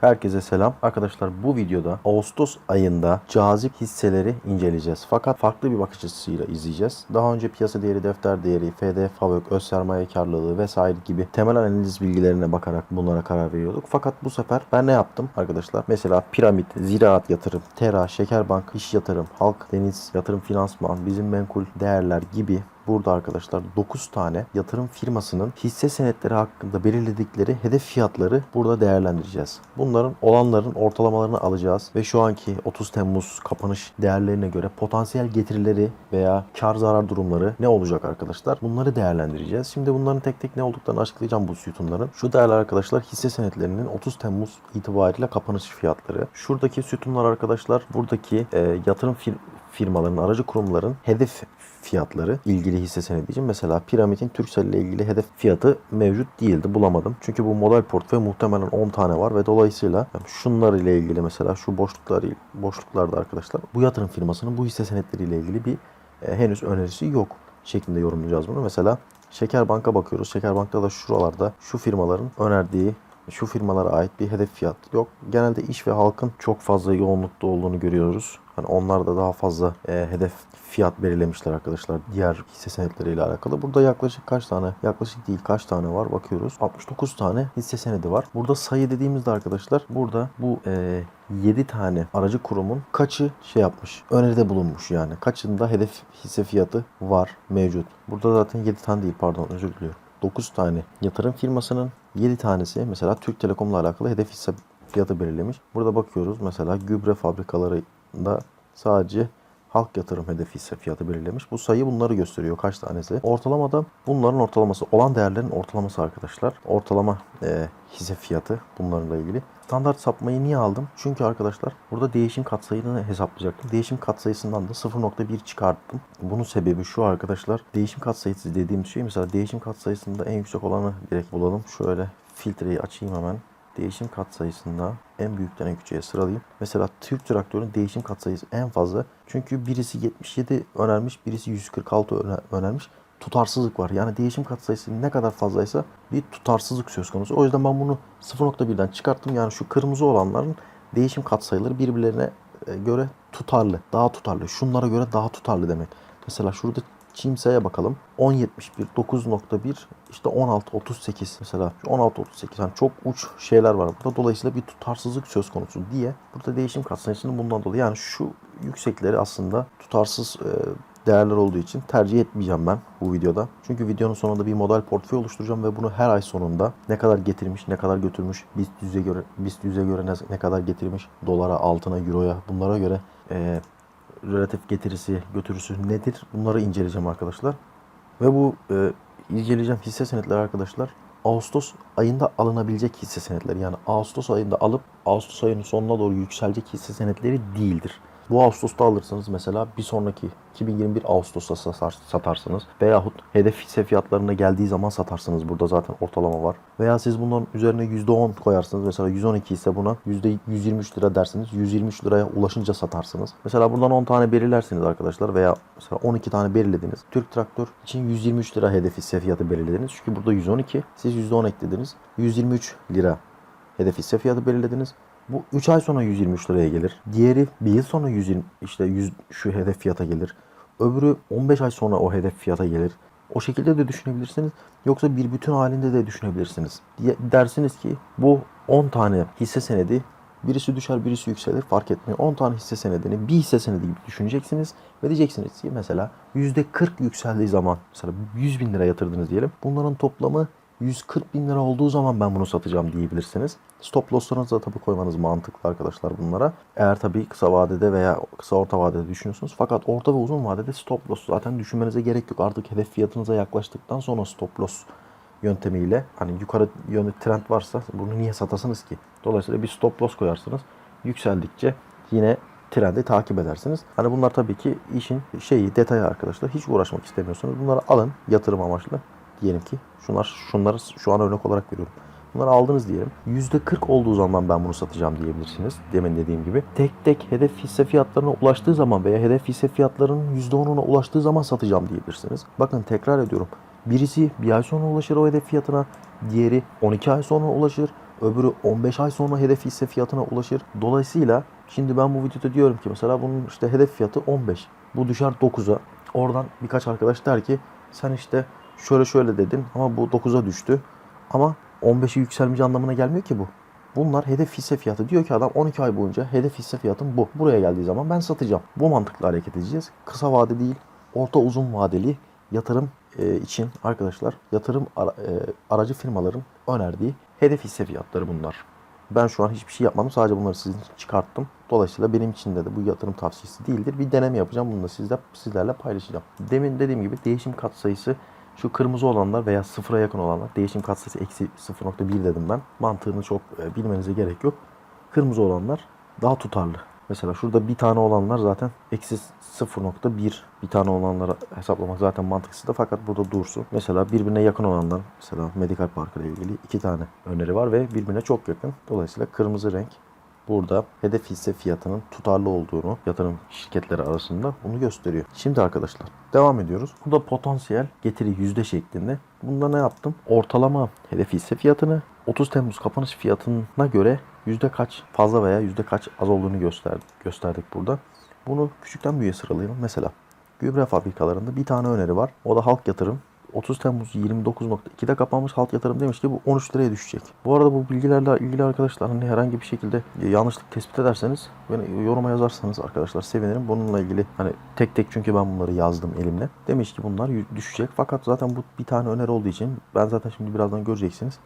Herkese selam. Arkadaşlar bu videoda Ağustos ayında cazip hisseleri inceleyeceğiz. Fakat farklı bir bakış açısıyla izleyeceğiz. Daha önce piyasa değeri, defter değeri, FD, FAVÖK, öz sermaye karlılığı vesaire gibi temel analiz bilgilerine bakarak bunlara karar veriyorduk. Fakat bu sefer ben ne yaptım arkadaşlar? Mesela piramit, ziraat yatırım, tera, şekerbank, iş yatırım, halk, deniz, yatırım finansman, bizim menkul değerler gibi Burada arkadaşlar 9 tane yatırım firmasının hisse senetleri hakkında belirledikleri hedef fiyatları burada değerlendireceğiz. Bunların olanların ortalamalarını alacağız ve şu anki 30 Temmuz kapanış değerlerine göre potansiyel getirileri veya kar zarar durumları ne olacak arkadaşlar? Bunları değerlendireceğiz. Şimdi bunların tek tek ne olduklarını açıklayacağım bu sütunların. Şu değerler arkadaşlar hisse senetlerinin 30 Temmuz itibariyle kapanış fiyatları. Şuradaki sütunlar arkadaşlar buradaki e, yatırım fir- firmaların, aracı kurumların hedef fiyatları ilgili hisse senedi için mesela Piramit'in Turkcell ile ilgili hedef fiyatı mevcut değildi. Bulamadım. Çünkü bu model portföy muhtemelen 10 tane var ve dolayısıyla şunlar ile ilgili mesela şu boşluklar boşluklarda arkadaşlar bu yatırım firmasının bu hisse senetleri ile ilgili bir e, henüz önerisi yok şeklinde yorumlayacağız bunu. Mesela Şekerbank'a bakıyoruz. Şekerbank'ta da şuralarda şu firmaların önerdiği şu firmalara ait bir hedef fiyat yok. Genelde iş ve halkın çok fazla yoğunlukta olduğunu görüyoruz. Hani onlar da daha fazla e, hedef fiyat belirlemişler arkadaşlar diğer hisse senetleriyle alakalı. Burada yaklaşık kaç tane? Yaklaşık değil kaç tane var bakıyoruz. 69 tane hisse senedi var. Burada sayı dediğimizde arkadaşlar burada bu e, 7 tane aracı kurumun kaçı şey yapmış? Öneride bulunmuş yani. Kaçında hedef hisse fiyatı var mevcut. Burada zaten 7 tane değil pardon özür diliyorum. 9 tane yatırım firmasının 7 tanesi mesela Türk Telekom'la alakalı hedef hisse fiyatı belirlemiş. Burada bakıyoruz mesela gübre fabrikalarında sadece halk yatırım hedef hisse fiyatı belirlemiş. Bu sayı bunları gösteriyor kaç tanesi. Ortalamada bunların ortalaması olan değerlerin ortalaması arkadaşlar. Ortalama e, hisse fiyatı bunlarla ilgili. Standart sapmayı niye aldım? Çünkü arkadaşlar burada değişim katsayısını hesaplayacaktım. Değişim katsayısından da 0.1 çıkarttım. Bunun sebebi şu arkadaşlar. Değişim katsayısı dediğim şey mesela değişim katsayısında en yüksek olanı direkt bulalım. Şöyle filtreyi açayım hemen değişim katsayısında en büyükten en küçüğe sıralayayım. Mesela Türk traktörün değişim katsayısı en fazla. Çünkü birisi 77 önermiş, birisi 146 öner- önermiş. Tutarsızlık var. Yani değişim katsayısı ne kadar fazlaysa bir tutarsızlık söz konusu. O yüzden ben bunu 0.1'den çıkarttım. Yani şu kırmızı olanların değişim katsayıları birbirlerine e, göre tutarlı. Daha tutarlı. Şunlara göre daha tutarlı demek. Mesela şurada Çimsa'ya bakalım. 10.71, 9.1, işte 16.38 mesela. Şu 16.38 yani çok uç şeyler var burada. Dolayısıyla bir tutarsızlık söz konusu diye burada değişim katsayısının bundan dolayı yani şu yüksekleri aslında tutarsız e, değerler olduğu için tercih etmeyeceğim ben bu videoda. Çünkü videonun sonunda bir model portföy oluşturacağım ve bunu her ay sonunda ne kadar getirmiş, ne kadar götürmüş, BIST yüze göre BIST yüze göre ne, ne kadar getirmiş, dolara, altına, euroya bunlara göre e, relatif getirisi, götürüsü nedir? Bunları inceleyeceğim arkadaşlar. Ve bu e, inceleyeceğim hisse senetleri arkadaşlar Ağustos ayında alınabilecek hisse senetleri. Yani Ağustos ayında alıp Ağustos ayının sonuna doğru yükselecek hisse senetleri değildir. Bu Ağustos'ta alırsanız mesela bir sonraki 2021 Ağustos'ta satar- satarsınız. Veyahut hedef hisse fiyatlarına geldiği zaman satarsınız. Burada zaten ortalama var. Veya siz bunların üzerine %10 koyarsınız. Mesela 112 ise buna %123 lira dersiniz. 123 liraya ulaşınca satarsınız. Mesela buradan 10 tane belirlersiniz arkadaşlar. Veya mesela 12 tane belirlediniz. Türk Traktör için 123 lira hedef hisse fiyatı belirlediniz. Çünkü burada 112. Siz %10 eklediniz. 123 lira hedef hisse fiyatı belirlediniz. Bu 3 ay sonra 123 liraya gelir. Diğeri bir yıl sonra 120 işte 100 şu hedef fiyata gelir. Öbürü 15 ay sonra o hedef fiyata gelir. O şekilde de düşünebilirsiniz. Yoksa bir bütün halinde de düşünebilirsiniz. Dersiniz ki bu 10 tane hisse senedi birisi düşer birisi yükselir fark etmiyor. 10 tane hisse senedini bir hisse senedi gibi düşüneceksiniz. Ve diyeceksiniz ki mesela %40 yükseldiği zaman mesela 100 bin lira yatırdınız diyelim. Bunların toplamı 140 bin lira olduğu zaman ben bunu satacağım diyebilirsiniz. Stop losslarınızı da tabii koymanız mantıklı arkadaşlar bunlara. Eğer tabii kısa vadede veya kısa orta vadede düşünüyorsunuz. Fakat orta ve uzun vadede stop loss zaten düşünmenize gerek yok. Artık hedef fiyatınıza yaklaştıktan sonra stop loss yöntemiyle hani yukarı yönlü trend varsa bunu niye satasınız ki? Dolayısıyla bir stop loss koyarsınız. Yükseldikçe yine trendi takip edersiniz. Hani bunlar tabii ki işin şeyi detayı arkadaşlar. Hiç uğraşmak istemiyorsanız bunları alın yatırım amaçlı diyelim ki şunlar şunları şu an örnek olarak veriyorum. Bunları aldınız diyelim. %40 olduğu zaman ben bunu satacağım diyebilirsiniz. Demin dediğim gibi. Tek tek hedef hisse fiyatlarına ulaştığı zaman veya hedef hisse fiyatlarının %10'una ulaştığı zaman satacağım diyebilirsiniz. Bakın tekrar ediyorum. Birisi bir ay sonra ulaşır o hedef fiyatına. Diğeri 12 ay sonra ulaşır. Öbürü 15 ay sonra hedef hisse fiyatına ulaşır. Dolayısıyla şimdi ben bu videoda diyorum ki mesela bunun işte hedef fiyatı 15. Bu düşer 9'a. Oradan birkaç arkadaş der ki sen işte şöyle şöyle dedin ama bu 9'a düştü. Ama 15'i yükselmeyeceği anlamına gelmiyor ki bu. Bunlar hedef hisse fiyatı. Diyor ki adam 12 ay boyunca hedef hisse fiyatım bu. Buraya geldiği zaman ben satacağım. Bu mantıkla hareket edeceğiz. Kısa vade değil, orta uzun vadeli yatırım e, için arkadaşlar yatırım ara- e, aracı firmaların önerdiği hedef hisse fiyatları bunlar. Ben şu an hiçbir şey yapmadım. Sadece bunları sizin için çıkarttım. Dolayısıyla benim için de, bu yatırım tavsiyesi değildir. Bir deneme yapacağım. Bunu da sizle, sizlerle paylaşacağım. Demin dediğim gibi değişim katsayısı şu kırmızı olanlar veya sıfıra yakın olanlar. Değişim katsayısı eksi 0.1 dedim ben. Mantığını çok e, bilmenize gerek yok. Kırmızı olanlar daha tutarlı. Mesela şurada bir tane olanlar zaten eksi 0.1 bir tane olanları hesaplamak zaten mantıksız da fakat burada dursun. Mesela birbirine yakın olanlar mesela Medical Park ile ilgili iki tane öneri var ve birbirine çok yakın. Dolayısıyla kırmızı renk burada hedef hisse fiyatının tutarlı olduğunu yatırım şirketleri arasında bunu gösteriyor. Şimdi arkadaşlar devam ediyoruz. Bu da potansiyel getiri yüzde şeklinde. Bunda ne yaptım? Ortalama hedef hisse fiyatını 30 Temmuz kapanış fiyatına göre yüzde kaç fazla veya yüzde kaç az olduğunu gösterdik, gösterdik burada. Bunu küçükten büyüğe sıralayalım. Mesela gübre fabrikalarında bir tane öneri var. O da halk yatırım. 30 Temmuz 29.2'de kapanmış halk yatırım demiş ki bu 13 liraya düşecek. Bu arada bu bilgilerle ilgili arkadaşlar hani herhangi bir şekilde yanlışlık tespit ederseniz beni yoruma yazarsanız arkadaşlar sevinirim. Bununla ilgili hani tek tek çünkü ben bunları yazdım elimle. Demiş ki bunlar düşecek fakat zaten bu bir tane öneri olduğu için ben zaten şimdi birazdan göreceksiniz.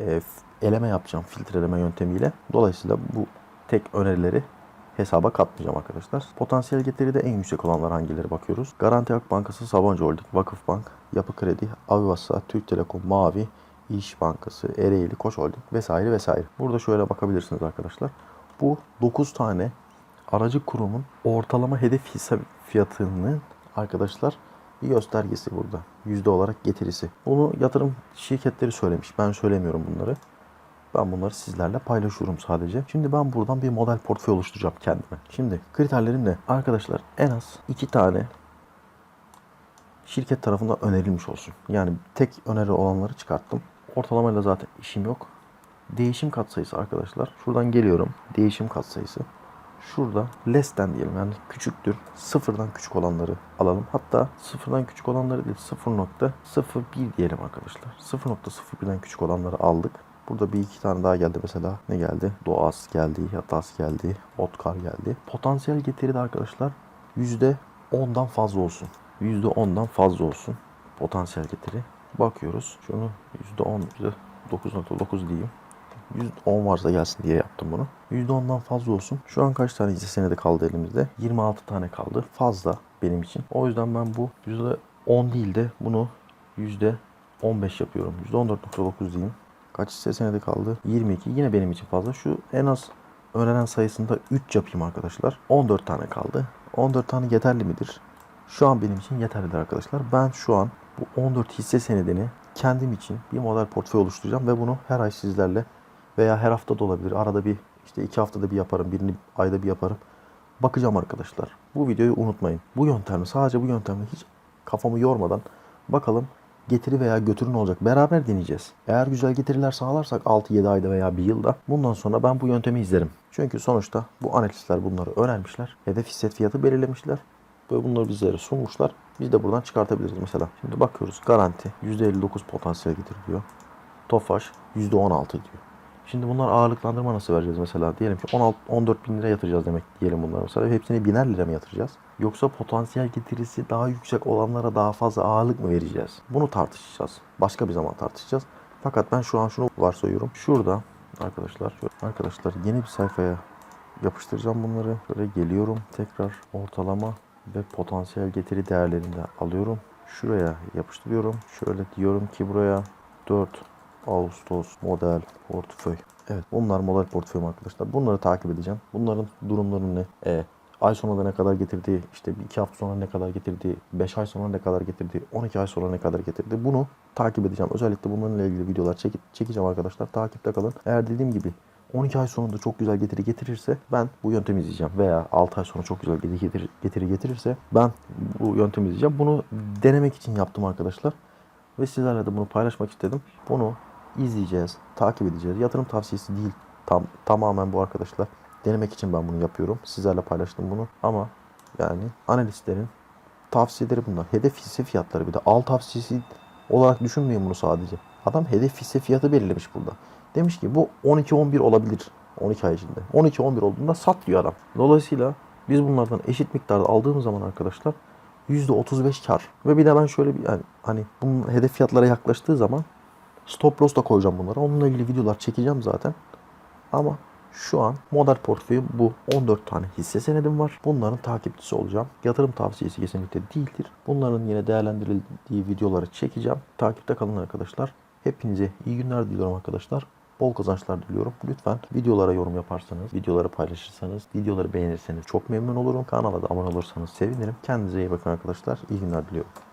E, eleme yapacağım filtreleme yöntemiyle. Dolayısıyla bu tek önerileri hesaba katmayacağım arkadaşlar. Potansiyel getiride en yüksek olanlar hangileri bakıyoruz. Garanti Bankası, Sabancı Holding, Vakıfbank, Yapı Kredi, Avivasa, Türk Telekom, Mavi, İş Bankası, Ereğli, Koç Holding vesaire vesaire. Burada şöyle bakabilirsiniz arkadaşlar. Bu 9 tane aracı kurumun ortalama hedef hisse fiyatının arkadaşlar bir göstergesi burada. Yüzde olarak getirisi. Bunu yatırım şirketleri söylemiş. Ben söylemiyorum bunları. Ben bunları sizlerle paylaşıyorum sadece. Şimdi ben buradan bir model portföy oluşturacağım kendime. Şimdi kriterlerim ne? Arkadaşlar en az iki tane şirket tarafından önerilmiş olsun. Yani tek öneri olanları çıkarttım. Ortalamayla zaten işim yok. Değişim katsayısı arkadaşlar. Şuradan geliyorum. Değişim katsayısı. Şurada less'ten diyelim yani küçüktür. Sıfırdan küçük olanları alalım. Hatta sıfırdan küçük olanları değil 0.01 diyelim arkadaşlar. 0.01'den küçük olanları aldık. Burada bir iki tane daha geldi mesela. Ne geldi? Doğas geldi, Yatas geldi, Otkar geldi. Potansiyel getiri de arkadaşlar %10'dan fazla olsun. %10'dan fazla olsun potansiyel getiri. Bakıyoruz. Şunu %10, %9.9 diyeyim. %10 varsa gelsin diye yaptım bunu. %10'dan fazla olsun. Şu an kaç tane hisse senedi kaldı elimizde? 26 tane kaldı. Fazla benim için. O yüzden ben bu %10 değil de bunu %15 yapıyorum. %14.9 diyeyim. Kaç senedi kaldı? 22. Yine benim için fazla. Şu en az öneren sayısında 3 yapayım arkadaşlar. 14 tane kaldı. 14 tane yeterli midir? Şu an benim için yeterlidir arkadaşlar. Ben şu an bu 14 hisse senedini kendim için bir model portföy oluşturacağım ve bunu her ay sizlerle veya her hafta da olabilir. Arada bir işte iki haftada bir yaparım, birini ayda bir yaparım. Bakacağım arkadaşlar. Bu videoyu unutmayın. Bu yöntemle sadece bu yöntemle hiç kafamı yormadan bakalım getiri veya götürü ne olacak? Beraber deneyeceğiz. Eğer güzel getiriler sağlarsak 6-7 ayda veya bir yılda bundan sonra ben bu yöntemi izlerim. Çünkü sonuçta bu analistler bunları öğrenmişler. Hedef hisse fiyatı belirlemişler. Ve bunları bizlere sunmuşlar. Biz de buradan çıkartabiliriz mesela. Şimdi bakıyoruz garanti %59 potansiyel getiri diyor. Tofaş %16 diyor. Şimdi bunlar ağırlıklandırma nasıl vereceğiz mesela? Diyelim ki 16, 14 bin lira yatıracağız demek diyelim bunlar mesela. Hepsini biner lira mı yatıracağız? Yoksa potansiyel getirisi daha yüksek olanlara daha fazla ağırlık mı vereceğiz? Bunu tartışacağız. Başka bir zaman tartışacağız. Fakat ben şu an şunu varsayıyorum. Şurada arkadaşlar, arkadaşlar yeni bir sayfaya yapıştıracağım bunları. Böyle geliyorum. Tekrar ortalama ve potansiyel getiri değerlerini de alıyorum. Şuraya yapıştırıyorum. Şöyle diyorum ki buraya 4 Ağustos model portföy. Evet bunlar model portföyüm arkadaşlar. Bunları takip edeceğim. Bunların durumları ne? E, ay sonunda ne kadar getirdiği, işte 2 hafta sonra ne kadar getirdiği, 5 ay sonra ne kadar getirdiği, 12 ay sonra ne kadar getirdiği bunu takip edeceğim. Özellikle bunlarla ilgili videolar çekip, çekeceğim arkadaşlar. Takipte kalın. Eğer dediğim gibi 12 ay sonunda çok güzel getiri getirirse ben bu yöntemi izleyeceğim. Veya 6 ay sonra çok güzel getiri, getiri getirirse ben bu yöntemi izleyeceğim. Bunu denemek için yaptım arkadaşlar. Ve sizlerle de bunu paylaşmak istedim. Bunu izleyeceğiz, takip edeceğiz. Yatırım tavsiyesi değil tam tamamen bu arkadaşlar. Denemek için ben bunu yapıyorum. Sizlerle paylaştım bunu. Ama yani analistlerin tavsiyeleri bunlar. Hedef hisse fiyatları bir de al tavsiyesi olarak düşünmeyin bunu sadece. Adam hedef hisse fiyatı belirlemiş burada. Demiş ki bu 12-11 olabilir 12 ay içinde. 12-11 olduğunda sat diyor adam. Dolayısıyla biz bunlardan eşit miktarda aldığımız zaman arkadaşlar %35 kar. Ve bir de ben şöyle bir yani hani bunun hedef fiyatlara yaklaştığı zaman stop loss da koyacağım bunlara. Onunla ilgili videolar çekeceğim zaten. Ama şu an model portföyüm bu. 14 tane hisse senedim var. Bunların takipçisi olacağım. Yatırım tavsiyesi kesinlikle değildir. Bunların yine değerlendirildiği videoları çekeceğim. Takipte kalın arkadaşlar. Hepinize iyi günler diliyorum arkadaşlar. Bol kazançlar diliyorum. Lütfen videolara yorum yaparsanız, videoları paylaşırsanız, videoları beğenirseniz çok memnun olurum. Kanala da abone olursanız sevinirim. Kendinize iyi bakın arkadaşlar. İyi günler diliyorum.